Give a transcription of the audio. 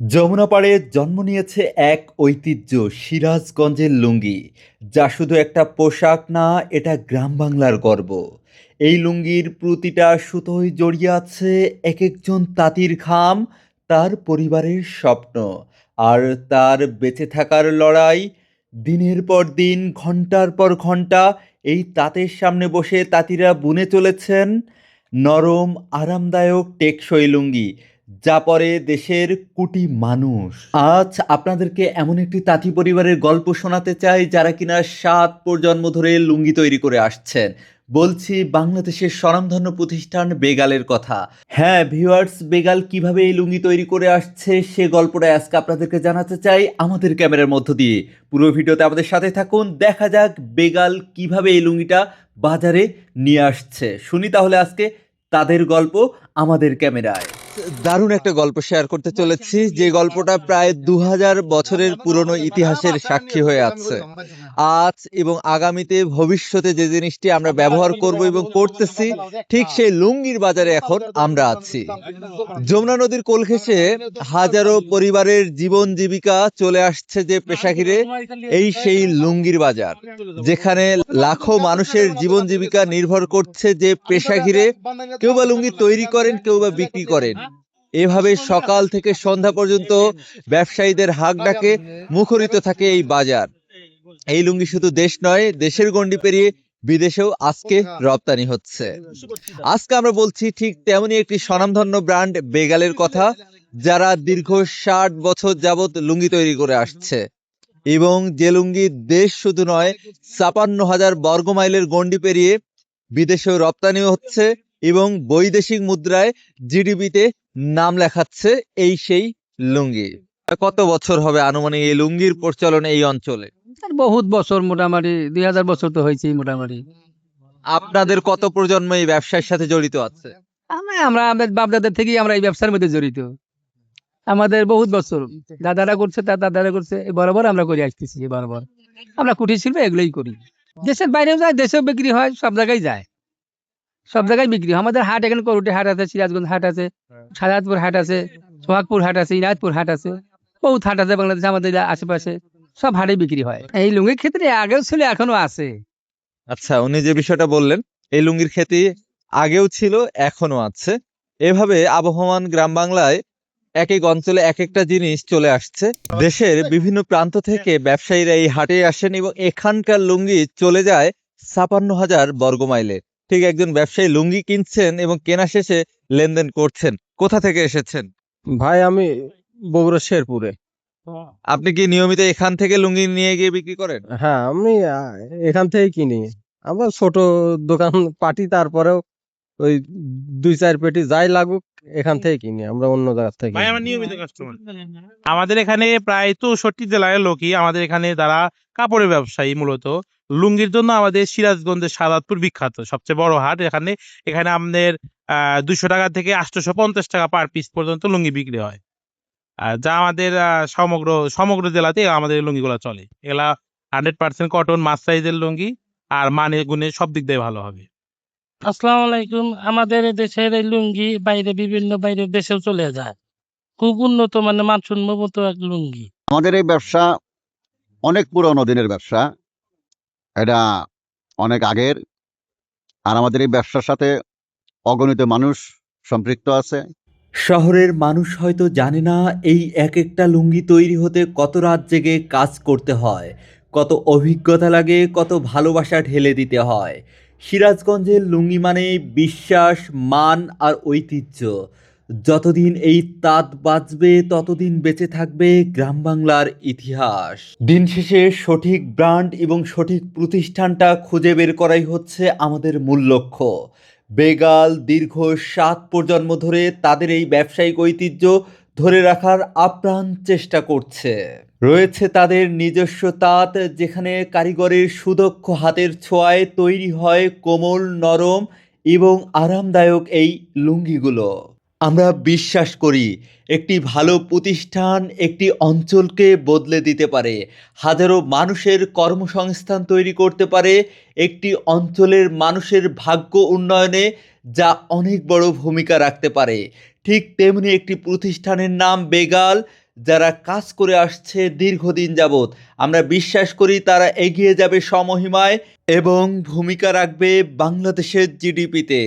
যমুনা পাড়ে জন্ম নিয়েছে এক ঐতিহ্য সিরাজগঞ্জের লুঙ্গি, যা শুধু একটা পোশাক না, এটা গ্রাম বাংলার গর্ব। এই লুঙ্গির প্রতিটা সুতোয় জড়িয়ে আছে এক একজন তাঁতির খাম, তার পরিবারের স্বপ্ন। আর তার বেঁচে থাকার লড়াই, দিনের পর দিন, ঘণ্টার পর ঘণ্টা, এই তাঁতের সামনে বসে তাঁতিরা বুনে চলেছেন নরম, আরামদায়ক, টেকসই লুঙ্গি যা পরে দেশের কোটি মানুষ। আজ আপনাদেরকে এমন একটি তাঁতি পরিবারের গল্প শোনাতে চাই যারা কিনা সাত প্রজন্ম ধরে লুঙ্গি তৈরি করে আসছেন। বলছি বাংলাদেশের স্বনামধন্য প্রতিষ্ঠান বেগালের কথা। হ্যাঁ ভিউয়ার্স, বেগাল কীভাবে এই লুঙ্গি তৈরি করে আসছে সে গল্পটা আজকে আপনাদেরকে জানাতে চাই আমাদের ক্যামেরার মধ্য দিয়ে। পুরো ভিডিওতে আমাদের সাথে থাকুন, দেখা যাক বেগাল কীভাবে এই লুঙ্গিটা বাজারে নিয়ে আসছে। শুনি তাহলে আজকে তাদের গল্প আমাদের ক্যামেরায়। দারুণ একটা গল্প শেয়ার করতে চলেছি। যে গল্পটা প্রায় দু হাজার বছরের পুরনো ইতিহাসের সাক্ষী হয়ে আছে। আজ এবং আগামীতে ভবিষ্যতে যে জিনিসটি আমরা ব্যবহার করব এবং করতেছি, ঠিক সেই লুঙ্গির বাজারে এখন আমরা আছি। যমুনা নদীর কোল ঘেঁষে হাজারো পরিবারের জীবন জীবিকা চলে আসছে যে পেশা ঘিরে এই সেই লুঙ্গির বাজার, যেখানে লাখো মানুষের জীবন জীবিকা নির্ভর করছে যে পেশা ঘিরে কেউ বা লুঙ্গি তৈরি করেন, কেউ বা বিক্রি করেন। এভাবে সকাল থেকে সন্ধ্যা পর্যন্ত ব্যবসায়ীদের হাক ডাকে মুখরিত থাকে এই বাজার। এই লুঙ্গি শুধু দেশ নয় দেশের গণ্ডি পেরিয়ে বিদেশেও আজকে রপ্তানি হচ্ছে। আজকে আমরা বলছি ঠিক তেমনই একটি স্বনামধন্য ব্র্যান্ড বেগালের কথা যারা দীর্ঘ ষাট বছর যাবত লুঙ্গি তৈরি করে আসছে। এবং যে লুঙ্গি দেশ শুধু নয় ছাপান্ন হাজার বর্গ মাইলের গণ্ডি পেরিয়ে বিদেশেও রপ্তানি হচ্ছে। এবং বৈদেশিক মুদ্রায় জিডিপিতে নাম লেখাচ্ছে এই সেই লুঙ্গি। কত বছর হবে আনুমানিক এই লুঙ্গির প্রচলন এই অঞ্চলে? বহুত বছর মোটামুটি দুই হাজার বছর তো হয়েছে মোটামুটি। আপনাদের কত প্রজন্ম এই ব্যবসার সাথে জড়িত আছে? আমরা আমাদের বাপদাদার থেকেই আমরা এই ব্যবসার মধ্যে জড়িত। আমাদের বহুত বছর। দাদারা করছে তার দাদারা করছে বরাবর আমরা করে আসতেছি বরাবর। আমরা কুটির শিল্প এগুলোই করি। দেশের বাইরেও যায় দেশেও বিক্রি হয় সব জায়গায় যায়। সব জায়গায় বিক্রি হয়। আমাদের হাট এখানে করুটে হাট আছে সিরাজগঞ্জ হাট আছে সাজাদপুর হাট আছে সোহাগপুর হাট আছে ইনায়তপুর হাট আছে বহুত হাট আছে বাংলাদেশে আমাদের আশেপাশে। সব হাটে বিক্রি হয়। এই লুঙ্গির ক্ষেত্রে আগেও ছিল এখনও আছে। আচ্ছা উনি যে বিষয়টা বললেন এই লুঙ্গির খ্যাতি আগেও ছিল এখনও আছে। এভাবে আবহমান গ্রাম বাংলায় এক এক অঞ্চলে এক একটা জিনিস চলে আসছে। দেশের বিভিন্ন প্রান্ত থেকে ব্যবসায়ীরা এই হাটে আসেন এবং এখানকার লুঙ্গি চলে যায় ছাপান্ন হাজার বর্গ মাইলে ঠিক একজন ব্যবসায়ী লুঙ্গি কিনছেন এবং কেনা শেষে লেনদেন করছেন। কোথা থেকে এসেছেন? ভাই আমি বগুড়া শেরপুরে। আপনি কি নিয়মিত এখান থেকে লুঙ্গি নিয়ে গিয়ে বিক্রি করেন? হ্যাঁ আমি আহ, এখান থেকে কিনি। আমার ছোট দোকান পাটি তারপরেও ওই দুই চার পেটি যাই লাগুক এখান থেকে কিনি আমরা অন্য জায়গা থেকে ভাই আমার নিয়মিত কাস্টমার আমাদের এখানে প্রায় চৌষট্টি জেলার লোকই আমাদের এখানে যারা কাপড়ের ব্যবসায়ী মূলত লুঙ্গির জন্য আমাদের সিরাজগঞ্জের সাদাতপুর বিখ্যাত সবচেয়ে বড় হাট। এখানে এখানে আমাদের আহ দুশো টাকা থেকে আটশোশো পঞ্চাশ টাকা পার পিস পর্যন্ত লুঙ্গি বিক্রি হয়। আর যা আমাদের আহ, সমগ্র সমগ্র জেলাতে আমাদের লুঙ্গিগুলো চলে। এগুলা হান্ড্রেড পার্সেন্ট কটন মাছ সাইজের লুঙ্গি আর মানে গুণে সব দিক দিয়ে ভালো হবে। আসসালামু আলাইকুম। আমাদের দেশের এই লুঙ্গি বাইরে বিভিন্ন বাইরের দেশেও চলে যায়। খুব উন্নত মানে মানসম্মত এক লুঙ্গি। আমাদের এই ব্যবসা অনেক পুরনো দিনের ব্যবসা। এটা অনেক আগের। আর আমাদের এই ব্যবসার সাথে অগণিত মানুষ সম্পৃক্ত আছে। শহরের মানুষ হয়তো জানে না এই এক একটা লুঙ্গি তৈরি হতে কত রাত জেগে কাজ করতে হয় কত অভিজ্ঞতা লাগে কত ভালোবাসা ঢেলে দিতে হয়। সিরাজগঞ্জের লুঙ্গি মানে বিশ্বাস, মান আর ঐতিহ্য। যতদিন এই তাঁত বাঁচবে ততদিন বেঁচে থাকবে গ্রাম বাংলার ইতিহাস। দিন শেষে সঠিক ব্র্যান্ড এবং সঠিক প্রতিষ্ঠানটা খুঁজে বের করাই হচ্ছে আমাদের মূল লক্ষ্য। বেগাল দীর্ঘ সাত প্রজন্ম ধরে তাদের এই ব্যবসায়িক ঐতিহ্য ধরে রাখার আপ্রাণ চেষ্টা করছে। রয়েছে তাদের নিজস্ব তাঁত, যেখানে কারিগরের সুদক্ষ হাতের ছোঁয়ায় তৈরি হয় কোমল, নরম এবং আরামদায়ক এই লুঙ্গিগুলো। আমরা বিশ্বাস করি, একটি ভালো প্রতিষ্ঠান একটি অঞ্চলকে বদলে দিতে পারে। হাজারো মানুষের কর্মসংস্থান তৈরি করতে পারে একটি অঞ্চলের মানুষের ভাগ্য উন্নয়নে, যা অনেক বড় ভূমিকা রাখতে পারে। ঠিক তেমনি একটি প্রতিষ্ঠানের নাম বেগাল যারা কাজ করে আসছে দীর্ঘদিন যাবৎ, আমরা বিশ্বাস করি তারা এগিয়ে যাবে সমহিমায় এবং ভূমিকা রাখবে বাংলাদেশের জিডিপিতে